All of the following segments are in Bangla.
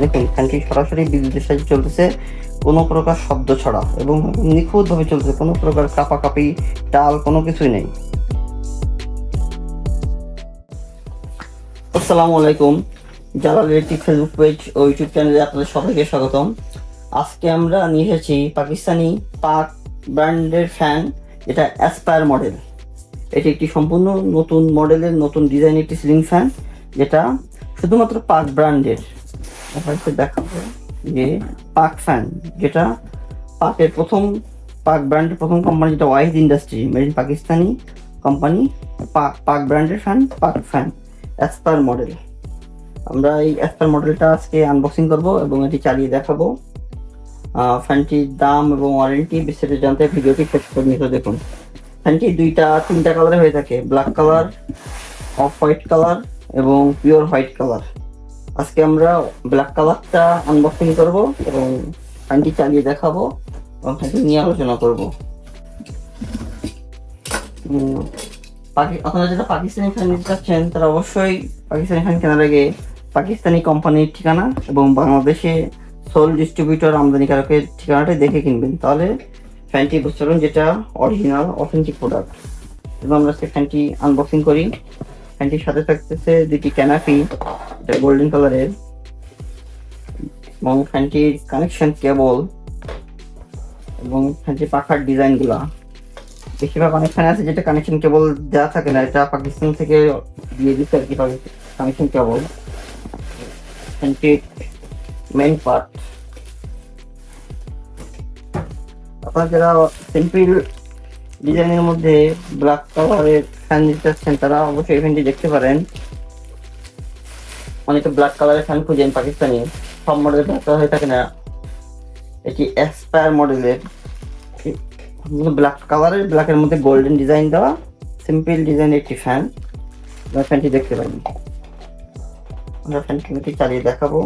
দেখুন ফ্যানটি সরাসরি বিদ্যুতের সাহায্যে চলতেছে কোনো প্রকার শব্দ ছড়া এবং নিখুঁতভাবে চলছে কোনো প্রকার কাপাকাপি, টাল কোনো কিছুই নেই। আসসালামু আলাইকুম, জালাল ইলেকট্রিক ফেসবুক পেজ ও ইউটিউব চ্যানেলে আপনাদের সবাইকে স্বাগতম। আজকে আমরা নিয়ে এসেছি পাকিস্তানি পাক ব্র্যান্ডের ফ্যান, যেটা অ্যাসপায়ার মডেল এটি একটি সম্পূর্ণ নতুন মডেলের নতুন ডিজাইন একটি সিলিং ফ্যান যেটা শুধুমাত্র পাক ব্র্যান্ডের। হয়তো দেখাবো যে পাক ফ্যান যেটা পাকের প্রথম পাক ব্র্যান্ডের প্রথম কোম্পানি যেটা wise industry made in Pakistani company Pak Pak ব্র্যান্ডের ফ্যান পাক ফ্যান অ্যাসপার মডেল আমরা এই অ্যাসপার মডেলটা আজকে আনবক্সিং করব এবং এটি চালিয়ে দেখাবো। ফ্যানটির দাম এবং ওয়ারেন্টি বিস্তারিত জানতে ভিডিওটি শেষ পর্যন্ত দেখুন। ফ্যানটি দুইটা, তিনটা কালারে হয়ে থাকে black colour off white colour এবং পিওর হোয়াইট কালার আজকে আমরা ব্ল্যাক কালারটা আনবক্সিং করব এবং ফ্যানটি চালিয়ে দেখাবো এবং ফ্যানটি নিয়ে আলোচনা করব। আপনারা যারা পাকিস্তানি ফ্যান নিতে চাচ্ছেন, তারা অবশ্যই পাকিস্তানি ফ্যান কেনার আগে পাকিস্তানি কোম্পানির ঠিকানা এবং বাংলাদেশে সোল ডিস্ট্রিবিউটর আমদানিকারকের ঠিকানাটা দেখে কিনবেন। তাহলে ফ্যানটি বুঝতে পারবেন যেটা অরিজিনাল অথেন্টিক প্রোডাক্ট এবং আমরা সে ফ্যানটি আনবক্সিং করি। ফ্যানটির সাথে থাকতেছে, দুটি ক্যানাপি এটা গোল্ডেন কালারের এবং ফ্যানটির কানেকশন কেবল এবং ফ্যানটির পাখার ডিজাইনগুলা। বেশিরভাগ অনেক ফ্যান আছে যেটা কানেকশন কেবল দেওয়া থাকে না, এটা পাকিস্তান থেকে দিয়ে দিচ্ছে আর কি কানেকশন কেবল ফ্যানটির মেন পার্ট আপনারা যারা সিম্পল ডিজাইনের মধ্যে ব্ল্যাক কালারের ফ্যান নিতে চাচ্ছেন তারা অবশ্যই ফ্যানটি দেখতে পারেন। অনেকে ব্ল্যাক কালারের ফ্যান খুঁজেন পাকিস্তানি। সব মডেল ব্ল্যাক কালার হয়ে থাকে না। এটি এক্সপায়ার মডেলের ব্ল্যাক কালারের ব্ল্যাকের মধ্যে গোল্ডেন ডিজাইন দেওয়া সিম্পল ডিজাইন একটি ফ্যান আপনারা ফ্যানটি দেখতে পারেন। আমরা ফ্যানটি চালিয়ে দেখাবো।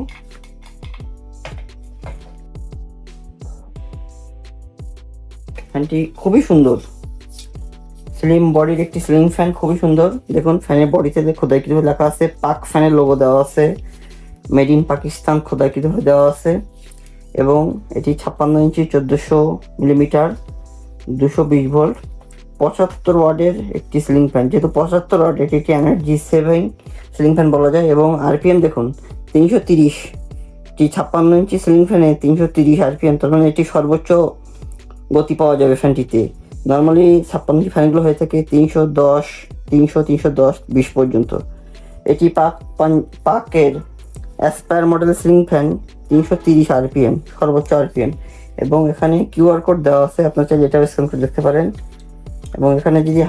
ফ্যানটি খুবই সুন্দর। স্লিম বডির একটি স্লিম ফ্যান খুবই সুন্দর। দেখুন ফ্যানের বডিতে খোদাইকৃত লেখা আছে, পাক ফ্যানের লোগো দেওয়া আছে। মেড ইন পাকিস্তান খোদাইকৃত দেওয়া আছে। এবং এটি ছাপ্পান্ন ইঞ্চি চোদ্দোশো মিলিমিটার দুশো বিশ ভোল্ট পঁচাত্তর ওয়ার্ডের একটি সিলিং ফ্যান যেহেতু পঁচাত্তর ওয়ার্ড এটি একটি এনার্জি সেভিং সিলিং ফ্যান বলা যায় এবং আরপিএম দেখুন, তিনশো তিরিশ। এটি ছাপ্পান্ন ইঞ্চি সিলিং ফ্যানে তিনশো তিরিশ আরপিএম তার মানে এটি সর্বোচ্চ গতি পাওয়া যাবে ফ্যানটিতে নর্মালি ছাপ্পান্ন ইঞ্চি ফ্যানগুলো হয়ে থাকে তিনশো দশ, তিনশো তিনশো দশ, বিশ পর্যন্ত। এটি পাক পাকের অ্যাসপায়ার মডেল সিলিং ফ্যান তিনশো তিরিশ আরপিএম সর্বোচ্চ আরপিএম এবং এখানে কিউআর কোড দেওয়া আছে, আপনার চাইলে এটাও স্ক্যান করে দেখতে পারেন। এবং এখানে যদি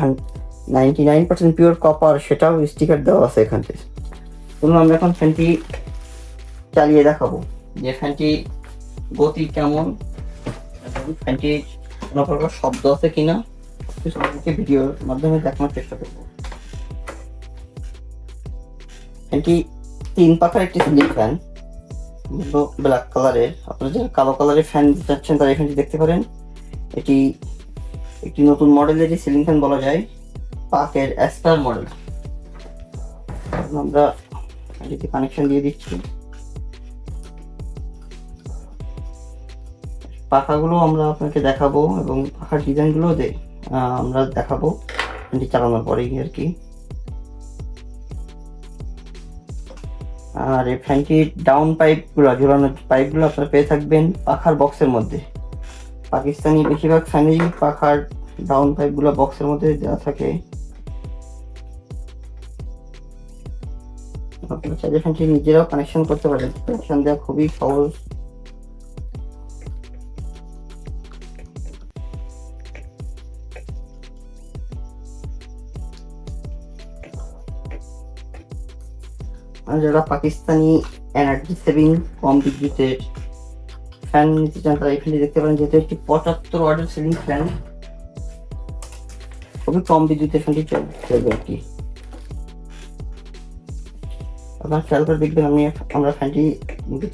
ninety nine percent pure copper সেটাও স্টিকার দেওয়া আছে এখানে চলুন আমরা এখন ফ্যানটি চালিয়ে দেখাবো যে ফ্যানটি গতি কেমন। ফ্যানটির কোনো প্রকার শব্দ আছে কিনা সবাইকে ভিডিওর মাধ্যমে দেখানোর চেষ্টা করব। ফ্যানটি তিন পাখার একটি সিলিং ফ্যান ব্ল্যাক কালারের আপনারা যারা কালো কালারের ফ্যান চাচ্ছেন, তারা এই ফ্যানটি দেখতে পারেন। এটি একটি নতুন মডেলের সিলিং ফ্যান বলা যায়। পাকের অ্যাস্টার মডেল আমরা এটিতে কানেকশন দিয়ে দিচ্ছি। পাখাগুলো আমরা আপনাকে দেখাবো এবং পাখার ডিজাইনগুলো দে আমরা দেখাবো এটি চালানোর পরেই আর কি। আর এই ফ্যানটির ডাউন পাইপগুলো, ঝুলানো পাইপগুলো আপনারা পেয়ে থাকবেন পাখার বক্সের মধ্যে। পাকিস্তানি বেশিরভাগ ফ্যানেরই পাখার ডাউন পাইপগুলো বক্সের মধ্যে দেওয়া থাকে। আপনারা চাইলে ফ্যানটি নিজেরাও কানেকশন করতে পারেন। কানেকশন দেওয়া খুবই সহজ। যারা পাকিস্তানি এনার্জি সেভিং কম বিদ্যুতের ফ্যান নিতে চান তারা এখানে দেখতে পারেন যেহেতু একটি পঁচাত্তর ওয়াটের সিলিং ফ্যান খুবই কম বিদ্যুতের ফ্যানটি চলবে আর কি। আপনার খেয়াল করে দেখবেন আমি আমরা ফ্যানটি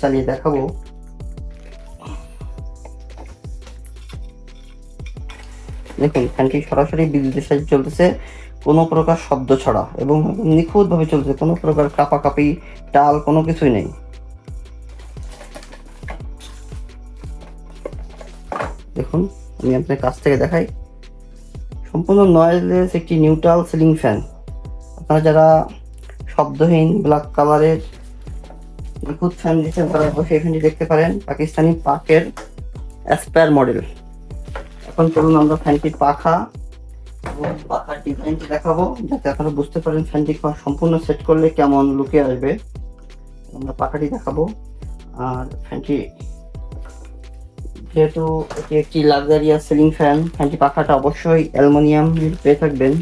চালিয়ে দেখাবো। দেখুন ফ্যানটি সরাসরি বিদ্যুতের সাহায্যে চলতেছে। কোনো প্রকার শব্দ ছড়া এবং নিখুঁতভাবে চলছে, কোনো প্রকার কাপাকাপি, টাল কোনো কিছুই নেই। দেখুন, আমি আপনার কাছ থেকে দেখাই। সম্পূর্ণ নয়েজলেস একটি নিউট্রাল সিলিং ফ্যান আপনারা যারা শব্দহীন ব্ল্যাক কালারের নিখুঁত ফ্যান দিচ্ছেন তারা অবশ্যই এখানটি দেখতে পারেন। পাকিস্তানি পাকের অ্যাসপায়ার মডেল এখন চলুন আমরা ফ্যানটির পাখা এবং পাখার ডিজাইনটি দেখাবো, যাতে আপনারা বুঝতে পারেন ফ্যানটি সম্পূর্ণ সেট করলে কেমন লুকে আসবে। আমরা পাখাটি দেখাবো, আর ফ্যানটি যেহেতু এটি একটি লাক্সারিয়াস সিলিং ফ্যান ফ্যানটি পাখাটা অবশ্যই অ্যালুমিনিয়াম পেয়ে থাকবেন।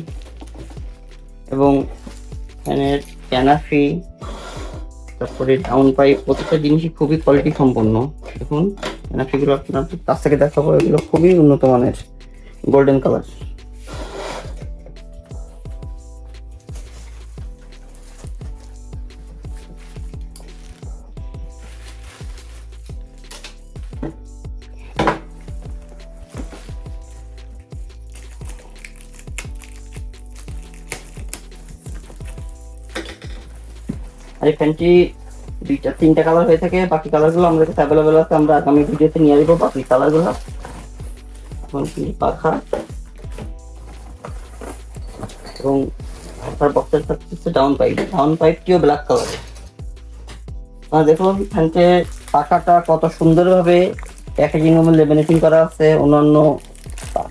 এবং ফ্যানের ক্যানাফি তারপরে ডাউন পাইপ প্রত্যেকটা জিনিসই খুবই কোয়ালিটি সম্পন্ন। দেখুন ক্যানাফিগুলো আপনার কাছ থেকে দেখাবো, এগুলো খুবই উন্নত মানের গোল্ডেন কালার এই ফ্যানটি দুইটা, তিনটা কালার হয়ে থাকে। বাকি কালারগুলো আমাদের কাছে অ্যাভেলেবেল আছে, আমরা আগামী ভিডিওতে নিয়ে আসব বাকি কালারগুলো এখন পাখা? এবং তার বক্সের থাকতেছে ডাউন পাইপ ডাউন পাইপটিও ব্ল্যাক কালার দেখুন ফ্যানটির পাখাটা কত সুন্দরভাবে প্যাকেজিং এবং লেমিনেটিং করা আছে। অন্যান্য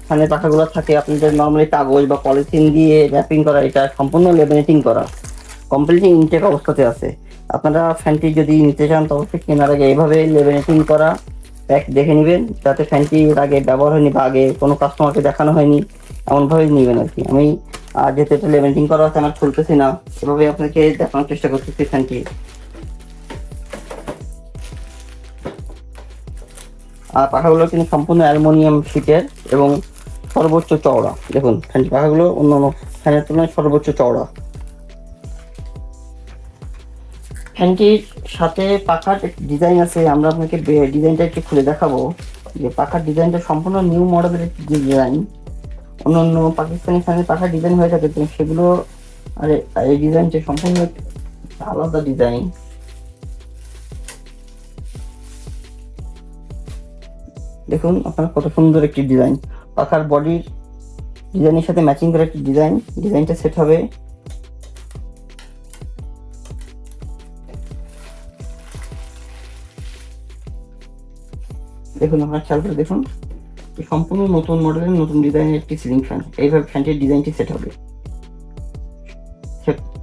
ফ্যানের পাখাগুলো থাকে, আপনাদের নর্মালি কাগজ বা পলিথিন দিয়ে র্যাপিং করা, এটা সম্পূর্ণ লেমিনেটিং করা। কমপ্লিটলি ইনটেক অবস্থাতে আছে। আপনারা ফ্যানটি যদি নিতে চান তবে কেনার আগে এইভাবে লেমিনেটিং করা প্যাক দেখে নেবেন, যাতে ফ্যানটি আগে ব্যবহার হয়নি বা আগে কোনো কাস্টমারকে দেখানো হয়নি, এমনভাবে নেবেন আর কি আমি, আর যেহেতু এটা লেমিনেটিং করা আছে আমার খুলতেছি না, এভাবে আপনাকে দেখানোর চেষ্টা করতেছি ফ্যানটি আর পাখাগুলো কিন্তু সম্পূর্ণ অ্যালুমিনিয়াম শীটের এবং সর্বোচ্চ চওড়া। দেখুন ফ্যানটি পাখাগুলো অন্য অন্য ফ্যানের তুলনায় সর্বোচ্চ চওড়া। ফ্যানটির সাথে পাখার ডিজাইন আছে, আমরা আপনাকে ডিজাইনটা একটু খুলে দেখাবো। যে পাখার ডিজাইনটা সম্পূর্ণ নিউ মডেলের ডিজাইন। অন্য অন্য পাকিস্তানি ফ্যানের পাখার ডিজাইন হয়ে থাকে, তো সেগুলো আর, এই ডিজাইনটা সম্পূর্ণ আলাদা ডিজাইন। দেখুন, আপনার কত সুন্দর একটি ডিজাইন। পাখার বডির ডিজাইনের সাথে ম্যাচিং করে একটি ডিজাইন। ডিজাইনটা সেট হবে দেখুন, আপনার খেয়াল করে দেখুন। সম্পূর্ণ নতুন মডেলের নতুন ডিজাইনের একটি সিলিং ফ্যান এইভাবে ফ্যানটির ডিজাইনটি সেট হবে।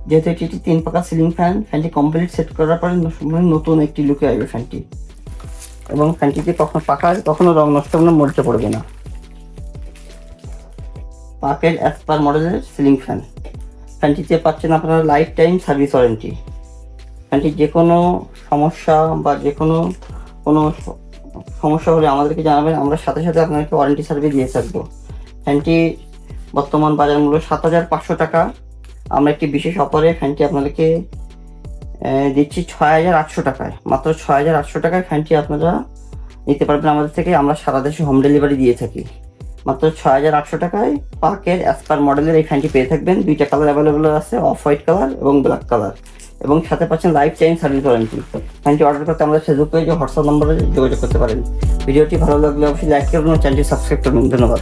যেহেতু এটি একটি তিন পাকা সিলিং ফ্যান ফ্যানটি কমপ্লিট সেট করার পরে নতুন একটি লুকে আসবে ফ্যানটি এবং ফ্যানটিতে কখনো পাকা, কখনো রং নষ্ট হবে না মরিচে পড়বে না। পাকের অ্যাসপার মডেলের সিলিং ফ্যান ফ্যানটিতে পাচ্ছেন আপনারা লাইফ টাইম সার্ভিস ওয়ারেন্টি ফ্যানটির যে কোনো সমস্যা বা যে কোনো কোনো সমস্যা হলে আমাদেরকে জানাবেন, আমরা সাথে সাথে আপনাকে ওয়ারেন্টি সার্ভিস দিয়ে থাকব। ফ্যানটি বর্তমান বাজার মূল্য সাত হাজার পাঁচশো টাকা। আমরা একটি বিশেষ অফারে ফ্যানটি আপনাদেরকে দিচ্ছি ছয় হাজার আটশো টাকায়। মাত্র ছয় হাজার আটশো টাকায় ফ্যানটি আপনারা নিতে পারবেন আমাদের থেকে। আমরা সারা দেশে হোম ডেলিভারি দিয়ে থাকি। মাত্র ছয় হাজার আটশো টাকায় পাকের অ্যাসপার মডেলের এই ফ্যানটি পেয়ে থাকবেন। দুইটা কালার অ্যাভেলেবল আছে অফ হোয়াইট কালার এবং ব্ল্যাক কালার এবং সাথে পাচ্ছেন লাইফ টাইম সার্ভিস ওয়ারেন্টি ফ্যানটি অর্ডার করতে আমাদের ফেসবুক পেজ হোয়াটসঅ্যাপ নম্বরে যোগাযোগ করতে পারেন। ভিডিওটি ভালো লাগলে অবশ্যই লাইক করুন চ্যানেলটি সাবস্ক্রাইব করুন। ধন্যবাদ।